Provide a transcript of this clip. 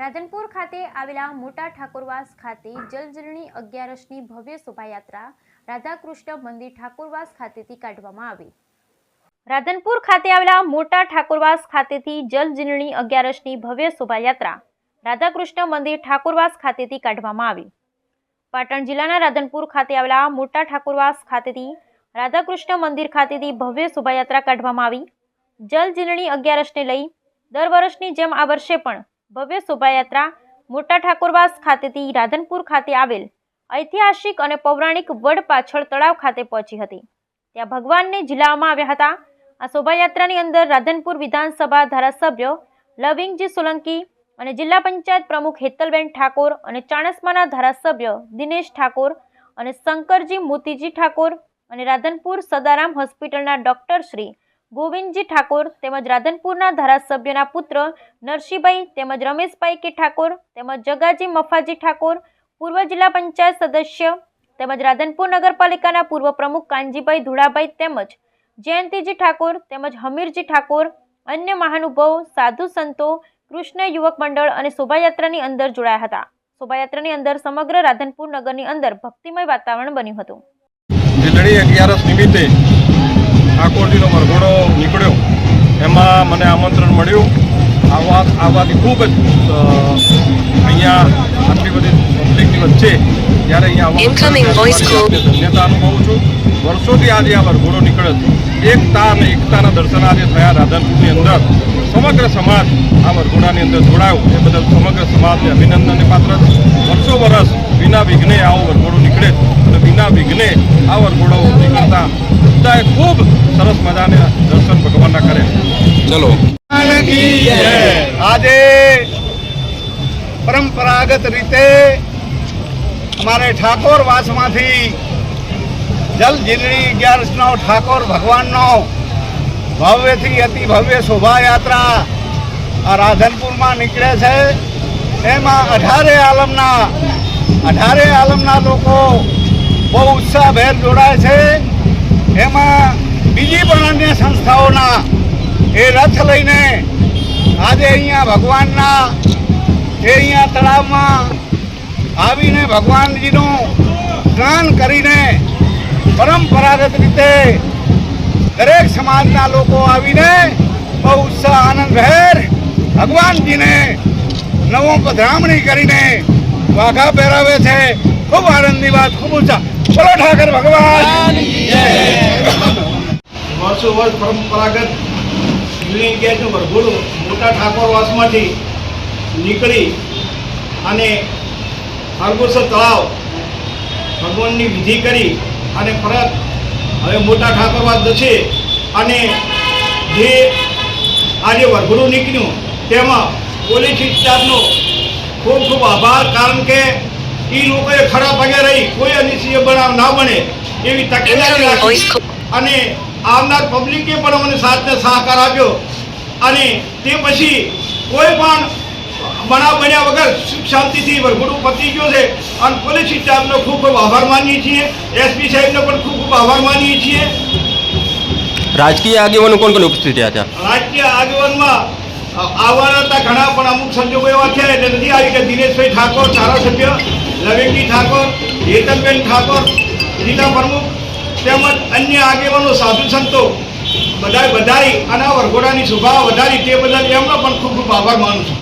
રાધનપુર ખાતે આવેલા મોટા ઠાકોરવાસ ખાતે જલજીર્ણી અગિયારસની ભવ્ય શોભાયાત્રા રાધાકૃષ્ણ મંદિર ઠાકોરવાસ ખાતેથી કાઢવામાં આવી. રાધનપુર ખાતે આવેલા મોટા ઠાકોરવાસ ખાતેથી જલજીર્ણી અગિયારસની ભવ્ય શોભાયાત્રા રાધાકૃષ્ણ મંદિર ઠાકોરવાસ ખાતેથી કાઢવામાં આવી. પાટણ જિલ્લાના રાધનપુર ખાતે આવેલા મોટા ઠાકોરવાસ ખાતેથી રાધાકૃષ્ણ મંદિર ખાતેથી ભવ્ય શોભાયાત્રા કાઢવામાં આવી. જલજીરણી અગિયારસને લઈ દર વર્ષની જેમ આ વર્ષે પણ ભવ્ય શોભાયાત્રા મોટા ઠાકોરવાસ ખાતેથી રાધનપુર ખાતે આવેલ ઐતિહાસિક અને પૌરાણિક વડ પાછળ તળાવ ખાતે પહોંચી હતી. ત્યાં ભગવાનને જિલ્લાઓમાં આવ્યા હતા. આ શોભાયાત્રાની અંદર રાધનપુર વિધાનસભા ધારાસભ્ય લવિંગજી સોલંકી અને જિલ્લા પંચાયત પ્રમુખ હેતલબેન ઠાકોર અને ચાણસ્માના ધારાસભ્ય દિનેશ ઠાકોર અને શંકરજી મોતીજી ઠાકોર અને રાધનપુર સદારામ હોસ્પિટલના ડોક્ટર શ્રી ગોવિંદજી ઠાકોર તેમજ રાધનપુરના ધારાસભ્યના પુત્ર નરસિંહભાઈ તેમજ રમેશભાઈ કે ઠાકોર તેમજ જગાજી મફાજી ઠાકોર, પૂર્વ જિલ્લા પંચાયત સદસ્ય તેમજ રાધનપુર નગરપાલિકાના પૂર્વ પ્રમુખ કાનજીભાઈ ધુળાભાઈ તેમજ જયંતિજી ઠાકોર તેમજ હમીરજી ઠાકોર, અન્ય મહાનુભાવો, સાધુ સંતો, કૃષ્ણ યુવક મંડળ અને શોભાયાત્રાની અંદર જોડાયા હતા. શોભાયાત્રાની અંદર સમગ્ર રાધનપુર નગરની અંદર ભક્તિમય વાતાવરણ બન્યું હતું. ઠાકોરજીનો મરઘોડો નીકળ્યો. એમાં મને આમંત્રણ મળ્યું. આવવા આવવાથી ખૂબ જ અહીંયા આટલી બધી પબ્લિકની વચ્ચે જ્યારે અહીંયા ધન્યતા અનુભવું છું. વર્ષોથી આજે આ વરઘોડો નીકળે છે. એકતા અને એકતાના દર્શન આજે થયા રાધનપુરની અંદર. સમગ્ર સમાજ આ વરઘોડાની અંદર જોડાયો. એ બદલ સમગ્ર સમાજને અભિનંદનને પાત્ર છે. વર્ષો વર્ષ વિના વિઘ્ને આવો વરઘોડો નીકળે અને વિના વિઘ્ને આ વરઘોડો નીકળતા બધાએ ખૂબ સરસ મજાને દર્શન ભગવાનના કરે. ચલો. આજે પરંપરાગત રીતે અમારે ઠાકોર વાસમાંથી જલ જીલણી અગિયારસનો ઠાકોર ભગવાનનો ભવ્યથી અતિ ભવ્ય શોભાયાત્રા આ રાધનપુરમાં નીકળે છે. એમાં અઢારે આલમના અઢારે આલમના લોકો બહુ ઉત્સાહભેર જોડાય છે. એમાં બીજી પણ અન્ય સંસ્થાઓના એ રથ લઈને આજે અહીંયા ભગવાનના એ અહીંયા તળાવમાં આવીને ભગવાનજીનું સ્નાન કરીને પરંપરાગત રીતે દરેક સમાજના લોકો આવીને બહુ ઉત્સાહ, આનંદ ભેર ભગવાનજીને નવો પધરામણી કરીને વાઘા પહેરાવે છે. ખૂબ આનંદની વાત, ખૂબ ઊંચા બોલો ઠાકર ભગવાન. વર્ષો વર્ષ પરંપરાગત શિવલિંગ ગેસનું વરઘોડું મોટા ઠાકોરવાસમાંથી નીકળી અને ખરગોશો તળાવ ભગવાનની વિધિ કરી અને પરત હવે મોટા ઠાકોરવાસ જશે અને જે આજે વરઘોડું નીકળ્યું તેમાં પોલીસ ઇન્ચાર્જનો ખૂબ ખૂબ આભાર કારણ કે એ લોકોએ ખરા પગે રહી કોઈ અનિશ્ચિય બનાવ ના બને એવી તકેદારી રાખી અને આવનાર પબ્લિકે પણ અમને સાથને સહકાર આપ્યો. અને તે પછી કોઈ પણ બનાવ બન્યા વગર સુખ શાંતિથી વરઘોડું પતી ગયો છે. અને પોલીસ સ્ટાફનો ખૂબ ખૂબ આભાર માનીએ છીએ. એસપી સાહેબનો પણ ખૂબ ખૂબ આભાર માનીએ છીએ. રાજકીય આગેવાનો કોણ કોણ ઉપસ્થિત રહ્યા હતા? રાજકીય આગેવાનમાં આવવાના હતા ઘણા પણ અમુક સંજોગો એવા થયા એટલે નથી આવી કે દિનેશભાઈ ઠાકોર ધારાસભ્ય લવેકજી ઠાકોર હેતનબેન ઠાકોર જિલ્લા પ્રમુખ તેમજ અન્ય આગેવાનો, સાધુ સંતો બધા વધારી અને વરઘોડાની શોભા વધારી તે બદલ એમનો પણ ખૂબ ખૂબ આભાર માનું છું.